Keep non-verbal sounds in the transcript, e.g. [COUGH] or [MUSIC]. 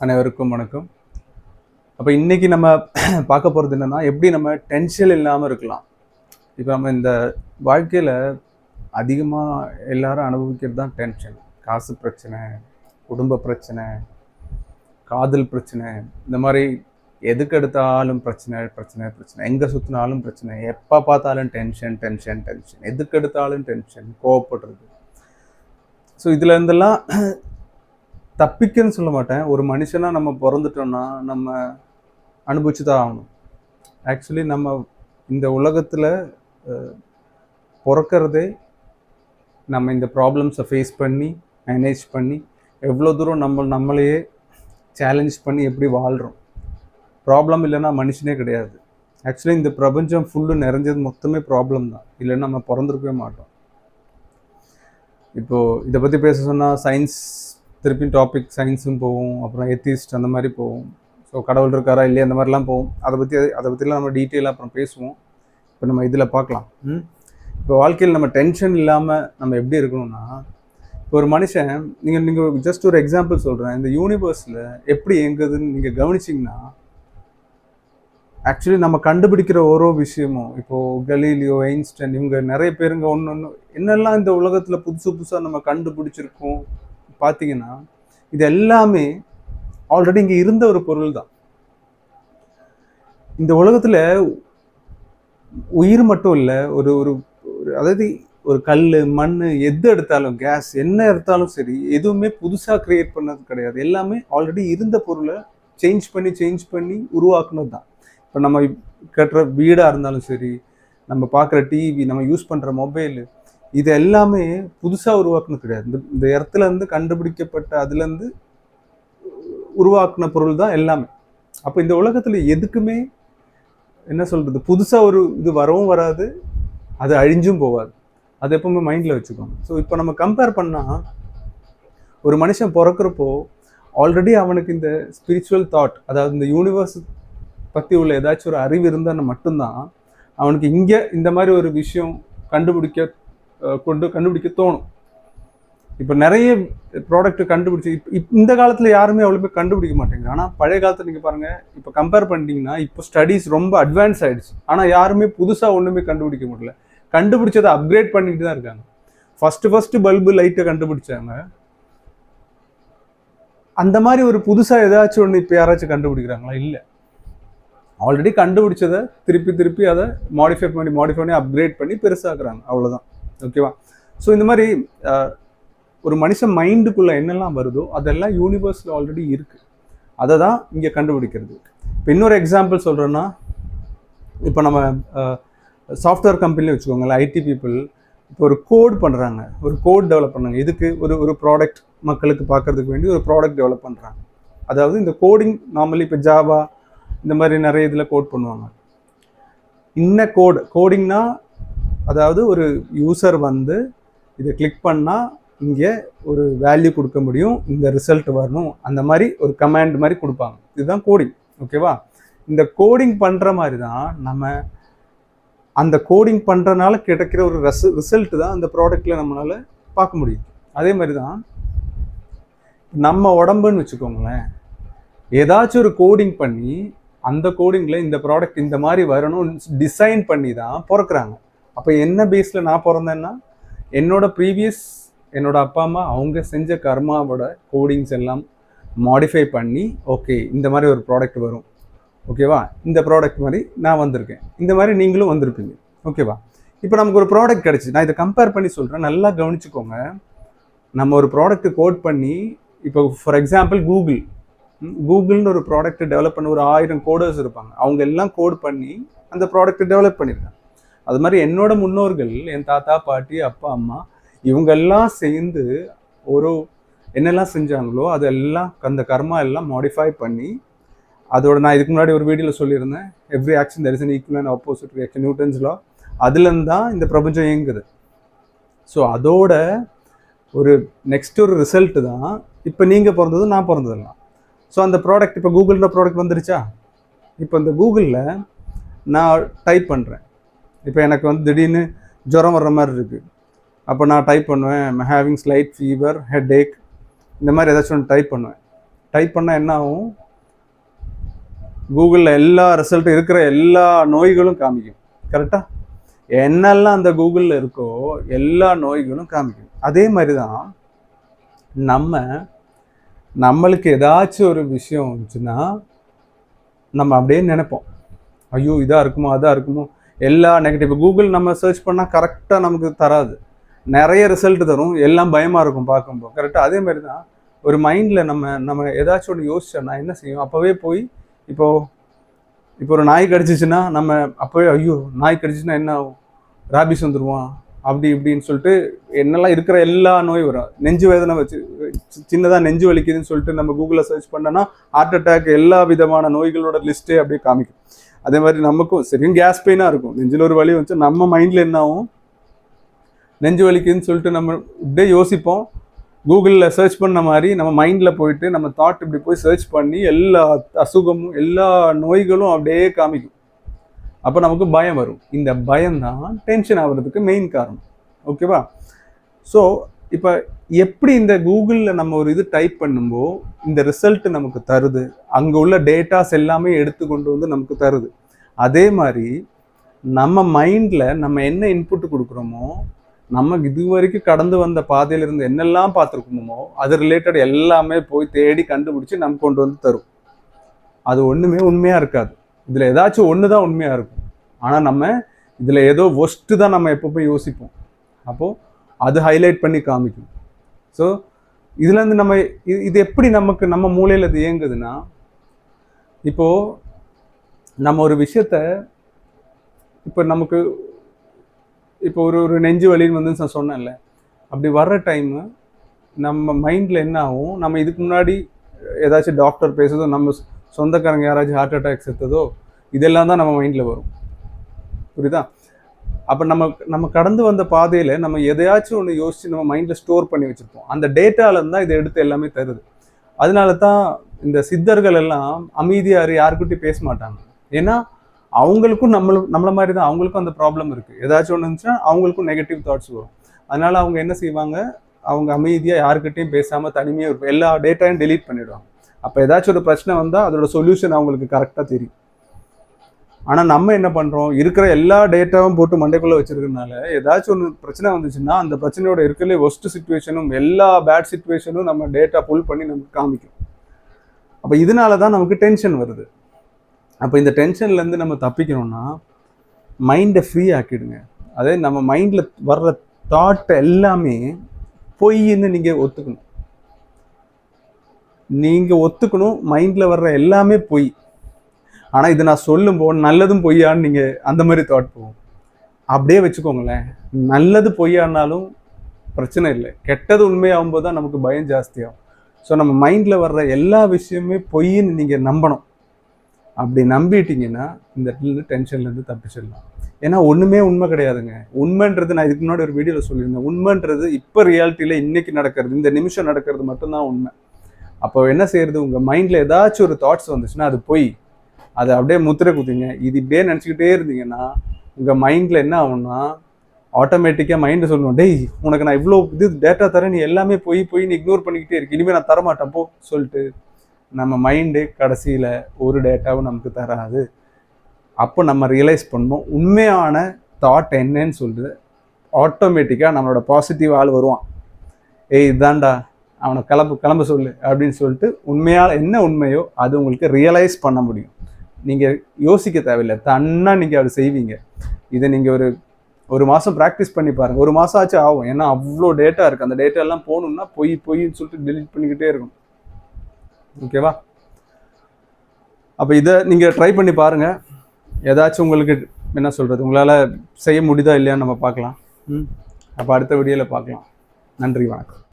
அனைவருக்கும் வணக்கம். அப்போ இன்றைக்கி நம்ம [CLEARS THROAT] பார்க்க போகிறது என்னன்னா எப்படி நம்ம டென்ஷன் இல்லாமல் இருக்கலாம். இப்போ நம்ம இந்த வாழ்க்கையில் அதிகமாக எல்லாரும் அனுபவிக்கிறது தான் டென்ஷன் காசு பிரச்சனை குடும்ப பிரச்சனை காதல் பிரச்சனை இந்த மாதிரி எதுக்கு எடுத்தாலும் பிரச்சனை பிரச்சனை பிரச்சனை. எங்கே சுற்றினாலும் பிரச்சனை. எப்போ பார்த்தாலும் டென்ஷன் டென்ஷன் டென்ஷன் எதுக்கு எடுத்தாலும் டென்ஷன் கோவப்படுறது. ஸோ இதுலேருந்தெல்லாம் தப்பிக்கன்னு சொல்ல மாட்டேன். ஒரு மனுஷனாக நம்ம பிறந்துட்டோம்னா நம்ம அனுபவிச்சு தான் ஆகணும். ஆக்சுவலி நம்ம இந்த உலகத்தில் பிறக்கிறதே நம்ம இந்த ப்ராப்ளம்ஸை ஃபேஸ் பண்ணி மேனேஜ் பண்ணி எவ்வளோ தூரம் நம்ம நம்மளையே சேலஞ்ச் பண்ணி எப்படி வாழ்கிறோம் ப்ராப்ளம் இல்லைன்னா மனுஷனே கிடையாது. ஆக்சுவலி இந்த பிரபஞ்சம் ஃபுல்லு நிறைஞ்சது மொத்தமே ப்ராப்ளம் தான். இல்லைன்னா நம்ம பிறந்திருக்கவே மாட்டோம். இப்போது இதை பற்றி பேச சொன்னால் சயின்ஸ் திருப்பி டாபிக் சயின்ஸும் போகும் அப்புறம் எத்திஸ்ட் அந்த மாதிரி போகும். ஸோ கடவுள் இருக்காரா இல்லையா அந்த மாதிரிலாம் போகும். அதை பற்றி அதை பற்றிலாம் நம்ம டீட்டெயிலாக அப்புறம் பேசுவோம். இப்போ நம்ம இதில் பார்க்கலாம். ம்? இப்போ வாழ்க்கையில் நம்ம டென்ஷன் இல்லாமல் நம்ம எப்படி இருக்கணும்னா இப்போ ஒரு மனுஷன் நீங்கள் நீங்கள் ஜஸ்ட் ஒரு எக்ஸாம்பிள் சொல்கிறேன் இந்த யூனிவர்ஸில் எப்படி எங்குதுன்னு நீங்கள் கவனிச்சிங்கன்னா ஆக்சுவலி நம்ம கண்டுபிடிக்கிற ஓரோ விஷயமும் இப்போது கலீலியோ ஐன்ஸ்டைன் இவங்க நிறைய பேருங்க ஒன்று ஒன்று என்னெல்லாம் இந்த உலகத்தில் புதுசு புதுசாக நம்ம கண்டுபிடிச்சிருக்கோம் பார்த்தீங்கன்னா இது எல்லாமே ஆல்ரெடி இங்கே இருந்த ஒரு பொருள் தான். இந்த உலகத்தில் உயிர் மட்டும் இல்லை ஒரு ஒரு அதாவது ஒரு கல் மண் எது எடுத்தாலும் கேஸ் என்ன எடுத்தாலும் சரி எதுவுமே புதுசாக கிரியேட் பண்ணது கிடையாது. எல்லாமே ஆல்ரெடி இருந்த பொருளை சேஞ்ச் பண்ணி சேஞ்ச் பண்ணி உருவாக்குனது தான். இப்போ நம்ம கட்டுற வீடாக இருந்தாலும் சரி நம்ம பார்க்குற டிவி நம்ம யூஸ் பண்ணுற மொபைலு இது எல்லாமே புதுசாக உருவாக்குனது கிடையாது. இந்த இந்த இடத்துல இருந்து கண்டுபிடிக்கப்பட்ட அதுலேருந்து உருவாக்குன பொருள் தான் எல்லாமே. அப்போ இந்த உலகத்தில் எதுக்குமே என்ன சொல்கிறது புதுசாக ஒரு இது வரவும் வராது அது அழிஞ்சும் போகாது. அது எப்பவுமே மைண்டில் வச்சுக்கோங்க. ஸோ இப்போ நம்ம கம்பேர் பண்ணால் ஒரு மனுஷன் பிறக்கிறப்போ ஆல்ரெடி அவனுக்கு இந்த ஸ்பிரிச்சுவல் தாட் அதாவது இந்த யூனிவர்ஸ் பற்றி உள்ள ஏதாச்சும் ஒரு அறிவு இருந்தால் மட்டும்தான் அவனுக்கு இங்கே இந்த மாதிரி ஒரு விஷயம் கண்டுபிடிக்க கொண்டு கண்டுபிடிக்க தோணும். இப்போ நிறைய ப்ராடக்ட் கண்டுபிடிச்சி இப் இந்த காலத்தில் யாருமே அவ்வளோ போய் கண்டுபிடிக்க மாட்டேங்குது. ஆனால் பழைய காலத்தில் நீங்கள் பாருங்கள் இப்போ கம்பேர் பண்ணிட்டீங்கன்னா இப்போ ஸ்டடீஸ் ரொம்ப அட்வான்ஸ் ஆகிடுச்சு ஆனால் யாருமே புதுசாக ஒன்றுமே கண்டுபிடிக்க முடியல. கண்டுபிடிச்சதை அப்கிரேட் பண்ணிட்டு தான் இருக்காங்க. ஃபஸ்ட்டு ஃபஸ்ட்டு பல்பு லைட்டை கண்டுபிடிச்சாங்க. அந்த மாதிரி ஒரு புதுசாக ஏதாச்சும் ஒன்று இப்போ யாராச்சும் கண்டுபிடிக்கிறாங்களா? இல்லை. ஆல்ரெடி கண்டுபிடிச்சதை திருப்பி திருப்பி அதை மாடிஃபை பண்ணி மாடிஃபை பண்ணி அப்கிரேட் பண்ணி பெருசாக்குறாங்க. அவ்வளோதான் ஓகேவா ஸோ இந்த மாதிரி ஒரு மனுஷன் மைண்டுக்குள்ளே என்னெல்லாம் வருதோ அதெல்லாம் யூனிவர்ஸில் ஆல்ரெடி இருக்குது அதை தான் இங்கே கண்டுபிடிக்கிறது. இப்போ இன்னொரு எக்ஸாம்பிள் சொல்கிறேன்னா இப்போ நம்ம சாஃப்ட்வேர் கம்பெனியில் வச்சுக்கோங்களேன் ஐடி பீப்புள் இப்போ ஒரு கோட் பண்ணுறாங்க ஒரு கோட் டெவலப் பண்ணாங்க இதுக்கு ஒரு ஒரு ப்ராடக்ட் மக்களுக்கு பார்க்கறதுக்கு வேண்டி ஒரு ப்ராடக்ட் டெவலப் பண்ணுறாங்க அதாவது இந்த கோடிங் நார்மலி இப்போ ஜாவா இந்த மாதிரி நிறைய இதில் கோட் பண்ணுவாங்க. இன்ன கோட் கோடிங்னா அதாவது ஒரு யூசர் வந்து இதை கிளிக் பண்ணால் இங்கே ஒரு வேல்யூ கொடுக்க முடியும் இந்த ரிசல்ட் வரணும். அந்த மாதிரி ஒரு கமாண்ட் மாதிரி கொடுப்பாங்க. இதுதான் கோடிங் ஓகேவா இந்த கோடிங் பண்ணுற மாதிரி தான் நம்ம அந்த கோடிங் பண்ணுறனால கிடைக்கிற ஒரு ரஸ் ரிசல்ட் தான் அந்த ப்ராடக்ட்டில் நம்மளால் பார்க்க முடியும். அதே மாதிரி தான் நம்ம உடம்புன்னு வச்சுக்கோங்களேன். ஏதாச்சும் ஒரு கோடிங் பண்ணி அந்த கோடிங்கில் இந்த ப்ராடக்ட் இந்த மாதிரி வரணும்னு டிசைன் பண்ணி தான் பிறக்கிறாங்க. அப்போ என்ன பேஸில் நான் பிறந்தேன்னா என்னோட ப்ரீவியஸ் என்னோட அப்பா அம்மா அவங்க செஞ்ச கர்மாவோட கோடிங்ஸ் எல்லாம் மாடிஃபை பண்ணி ஓகே இந்த மாதிரி ஒரு ப்ராடக்ட் வரும். ஓகேவா இந்த ப்ராடக்ட் மாதிரி நான் வந்திருக்கேன். இந்த மாதிரி நீங்களும் வந்திருப்பீங்க. ஓகேவா இப்போ நமக்கு ஒரு ப்ராடக்ட் கிடச்சி நான் இதை கம்பேர் பண்ணி சொல்கிறேன் நல்லா கவனிச்சுக்கோங்க. நம்ம ஒரு ப்ராடக்ட் கோட் பண்ணி இப்போ ஃபார் எக்ஸாம்பிள் கூகுள் கூகுள்னு ஒரு ப்ராடக்ட் டெவலப் பண்ண ஒரு ஆயிரம் கோடர்ஸ் இருப்பாங்க. அவங்க எல்லாம் கோட் பண்ணி அந்த ப்ராடக்ட் டெவலப் பண்ணியிருக்காங்க அது மாதிரி என்னோட முன்னோர்கள் என் தாத்தா பாட்டி அப்பா அம்மா இவங்கெல்லாம் சேர்ந்து ஒரு என்னெல்லாம் செஞ்சாங்களோ அதெல்லாம் அந்த கர்மா எல்லாம் மாடிஃபை பண்ணி அதோட நான் இதுக்கு முன்னாடி ஒரு வீடியோவில் சொல்லியிருந்தேன் every action there is an equal and opposite reaction Newton's law அதுலேருந்து தான் இந்த பிரபஞ்சம் இயங்குது. ஸோ அதோட ஒரு நெக்ஸ்ட் ஒரு ரிசல்ட் தான் இப்போ நீங்கள் பிறந்தது நான் பிறந்ததெல்லாம். ஸோ அந்த ப்ராடக்ட் இப்போ கூகுளில் ப்ராடக்ட் வந்துருச்சா? இப்போ இந்த கூகுளில் நான் டைப் பண்ணுறேன் இப்போ எனக்கு வந்து திடீர்னு ஜுரம் வர்ற மாதிரி இருக்குது அப்போ நான் டைப் பண்ணுவேன் having slight fever headache இந்த மாதிரி ஏதாச்சும் ஒன்று டைப் பண்ணுவேன். டைப் பண்ணால் என்ன ஆகும்? கூகுளில் எல்லா ரிசல்ட்டும் இருக்கிற எல்லா நோய்களும் காமிக்கும். கரெக்டாக என்னெல்லாம் அந்த கூகுளில் இருக்கோ எல்லா நோய்களும் காமிக்கும். அதே மாதிரி தான் நம்ம நம்மளுக்கு ஏதாச்சும் ஒரு விஷயம் இருந்துச்சுன்னா நம்ம அப்படியே நினைப்போம். ஐயோ இதாக இருக்குமோ அதாக இருக்குமோ எல்லா நெகட்டிவ் கூகுள் நம்ம சர்ச் பண்ணால் கரெக்டாக நமக்கு தராது. நிறைய ரிசல்ட் தரும். எல்லாம் பயமாக இருக்கும் பார்க்கும்போது. கரெக்டாக அதே மாதிரி தான் ஒரு மைண்டில் நம்ம நம்ம ஏதாச்சும் ஒன்று யோசிச்சோன்னா என்ன செய்யும் அப்போவே போய் இப்போது இப்போ ஒரு நாய் கடிச்சிச்சுன்னா நம்ம அப்போவே ஐயோ நாய் கடிச்சிச்சுன்னா என்ன ஆகும்? ராபிஸ் வந்துடுவான் அப்படி இப்படின்னு சொல்லிட்டு என்னெல்லாம் இருக்கிற எல்லா நோய் வரும். நெஞ்சு வேதனை வச்சு சின்னதாக நெஞ்சு வலிக்குதுன்னு சொல்லிட்டு நம்ம கூகுளில் சர்ச் பண்ணோன்னா ஹார்ட் அட்டாக் எல்லா விதமான நோய்களோட லிஸ்ட்டே அப்படியே காமிக்கும். அதே மாதிரி நமக்கும் சரியும் கேஸ் பெயினாக இருக்கும். நெஞ்சில் ஒரு வலி வந்து நம்ம மைண்டில் என்ன ஆகும் நெஞ்சு வலிக்குதுன்னு சொல்லிட்டு நம்ம இப்படியே யோசிப்போம். கூகுளில் சர்ச் பண்ண மாதிரி நம்ம மைண்டில் போயிட்டு நம்ம தாட் இப்படி போய் சர்ச் பண்ணி எல்லா அசுகமும் எல்லா நோய்களும் அப்படியே காமிக்கும். அப்போ நமக்கு பயம் வரும். இந்த பயம் தான் டென்ஷன் ஆகுறதுக்கு மெயின் காரணம். ஓகேவா ஸோ இப்போ எப்படி இந்த கூகுளில் நம்ம ஒரு இது டைப் பண்ணும்போது இந்த ரிசல்ட் நமக்கு தருது. அங்கே உள்ள டேட்டாஸ் எல்லாமே எடுத்து கொண்டு வந்து நமக்கு தருது. அதே மாதிரி நம்ம மைண்டில் நம்ம என்ன இன்புட் கொடுக்குறோமோ நம்ம இது வரைக்கும் கடந்து வந்த பாதையிலிருந்து என்னெல்லாம் பார்த்துருக்கோமோ அது ரிலேட்டட் எல்லாமே போய் தேடி கண்டுபிடிச்சி நம்ம கொண்டு வந்து தரும். அது ஒன்றுமே உண்மையாக இருக்காது. இதில் ஏதாச்சும் ஒன்று தான் உண்மையாக இருக்கும். ஆனால் நம்ம இதில் ஏதோ ஒஸ்ட்டு தான் நம்ம எப்பப்போ யோசிப்போம். அப்போது அது ஹைலைட் பண்ணி காமிக்கும். ஸோ இதுலேருந்து நம்ம இது இது எப்படி நமக்கு நம்ம மூளையில் இது இயங்குதுன்னா இப்போது நம்ம ஒரு விஷயத்த இப்போ நமக்கு இப்போ ஒரு ஒரு நெஞ்சு வலின்னு வந்து நான் சொன்னேன்ல அப்படி வர்ற டைமு நம்ம மைண்டில் என்ன ஆகும்? நம்ம இதுக்கு முன்னாடி ஏதாச்சும் டாக்டர் பேசுறதோ நம்ம சொந்தக்காரங்க யாராச்சும் ஹார்ட் அட்டாக் செத்ததோ இதெல்லாம் தான் நம்ம மைண்டில் வரும். புரியுதா? அப்போ நம்ம நம்ம கடந்து வந்த பாதையில் நம்ம எதையாச்சும் ஒன்று யோசித்து நம்ம மைண்டில் ஸ்டோர் பண்ணி வச்சுருப்போம். அந்த டேட்டாவிலேருந்து தான் இதை எடுத்து எல்லாமே தருது. அதனால தான் இந்த சித்தர்கள் எல்லாம் அமைதியார் யாருக்கிட்டையும் பேச மாட்டாங்க. ஏன்னா அவங்களுக்கும் நம்மள நம்மள மாதிரி தான் அவங்களுக்கும் அந்த ப்ராப்ளம் இருக்குது ஏதாச்சும் ஒன்று இருந்துச்சுன்னா அவங்களுக்கும் நெகட்டிவ் தாட்ஸ் வரும். அதனால அவங்க என்ன செய்வாங்க? அவங்க அமைதியாக யாருக்கிட்டையும் பேசாமல் தனிமையாக இருப்போம் எல்லா டேட்டாயும் டெலீட் பண்ணிடுவாங்க. அப்போ ஏதாச்சும் ஒரு பிரச்சனை வந்தால் அதோட சொல்யூஷன் அவங்களுக்கு கரெக்டாக தெரியும். ஆனால் நம்ம என்ன பண்ணுறோம் இருக்கிற எல்லா டேட்டாவும் போட்டு மண்டைக்குள்ளே வச்சிருக்கனால ஏதாச்சும் ஒன்று பிரச்சனை வந்துச்சுன்னா அந்த பிரச்சனையோட இருக்கிற ஒஸ்ட் சுச்சுவேஷனும் எல்லா பேட் சுச்சுவேஷனும் நம்ம டேட்டா புல் பண்ணி நமக்கு காமிக்கும். அப்போ இதனால தான் நமக்கு டென்ஷன் வருது. அப்போ இந்த டென்ஷன்லேருந்து நம்ம தப்பிக்கணும்னா மைண்டை ஃப்ரீ ஆக்கிடுங்க. அதே நம்ம மைண்டில் வர்ற தாட் எல்லாமே பொய்ன்னு நீங்கள் ஒத்துக்கணும். நீங்கள் ஒத்துக்கணும் மைண்டில் வர்ற எல்லாமே பொய். ஆனால் இது நான் சொல்லும்போது நல்லதும் பொய்யான்னு நீங்கள் அந்த மாதிரி தாட் போகும். அப்படியே வச்சுக்கோங்களேன். நல்லது பொய்யானாலும் பிரச்சனை இல்லை. கெட்டது உண்மையாகும்போது தான் நமக்கு பயம் ஜாஸ்தியாகும். ஸோ நம்ம மைண்டில் வர்ற எல்லா விஷயமே பொய்ன்னு நீங்கள் நம்பணும். அப்படி நம்பிட்டீங்கன்னா இந்த இடத்துல டென்ஷன்லேருந்து தப்பிச்சிடலாம். ஏன்னா ஒன்றுமே உண்மை கிடையாதுங்க. உண்மைன்றது நான் இதுக்கு முன்னாடி ஒரு வீடியோவில் சொல்லியிருந்தேன். உண்மைன்றது இப்போ ரியாலிட்டியில் இன்றைக்கி நடக்கிறது இந்த நிமிஷம் நடக்கிறது மட்டும்தான் உண்மை. அப்போ என்ன செய்யறது? உங்கள் மைண்டில் ஏதாச்சும் ஒரு தாட்ஸ் வந்துச்சுன்னா அது பொய். அதை அப்படியே முத்திரை குத்திங்க. இது இப்படியே நினச்சிக்கிட்டே இருந்தீங்கன்னா உங்கள் மைண்டில் என்ன ஆகும்னா ஆட்டோமேட்டிக்காக மைண்டு சொல்லணும் டேய் உனக்கு நான் இவ்வளோ இது டேட்டா தரேன். நீ எல்லாமே போய் போய் நீ இக்னோர் பண்ணிக்கிட்டே இருக்கு. இனிமேல் நான் தரமாட்டேன். போ சொல்லிட்டு நம்ம மைண்டு கடைசியில் ஒரு டேட்டாவும் நமக்கு தராது. அப்போ நம்ம ரியலைஸ் பண்ணோம் உண்மையான தாட் என்னன்னு சொல்லிட்டு ஆட்டோமேட்டிக்காக நம்மளோட பாசிட்டிவ் ஆள் வருவான். ஏய் இதாண்டா அவனை கிளம்பு கிளம்ப சொல்லு. அப்படின்னு சொல்லிட்டு உண்மையாக என்ன உண்மையோ அது உங்களுக்கு ரியலைஸ் பண்ண முடியும். நீங்கள் யோசிக்க தேவையில்லை. தன்னா நீங்கள் அதை செய்வீங்க. இதை நீங்கள் ஒரு ஒரு மாதம் ப்ராக்டிஸ் பண்ணி பாருங்கள் ஒரு மாதம் ஆச்சு ஆகும். ஏன்னா அவ்வளோ டேட்டா இருக்குது அந்த டேட்டா எல்லாம் போகணும்னா பொய் பொய்ன்னு சொல்லிட்டு டெலிட் பண்ணிக்கிட்டே இருக்கும் ஓகேவா அப்போ இதை நீங்கள் ட்ரை பண்ணி பாருங்கள் ஏதாச்சும் உங்களுக்கு என்ன சொல்கிறது உங்களால் செய்ய முடியுதா இல்லையான்னு நம்ம பார்க்கலாம். ம். அப்போ அடுத்த வீடியோவில் பார்க்கலாம். நன்றி வணக்கம்.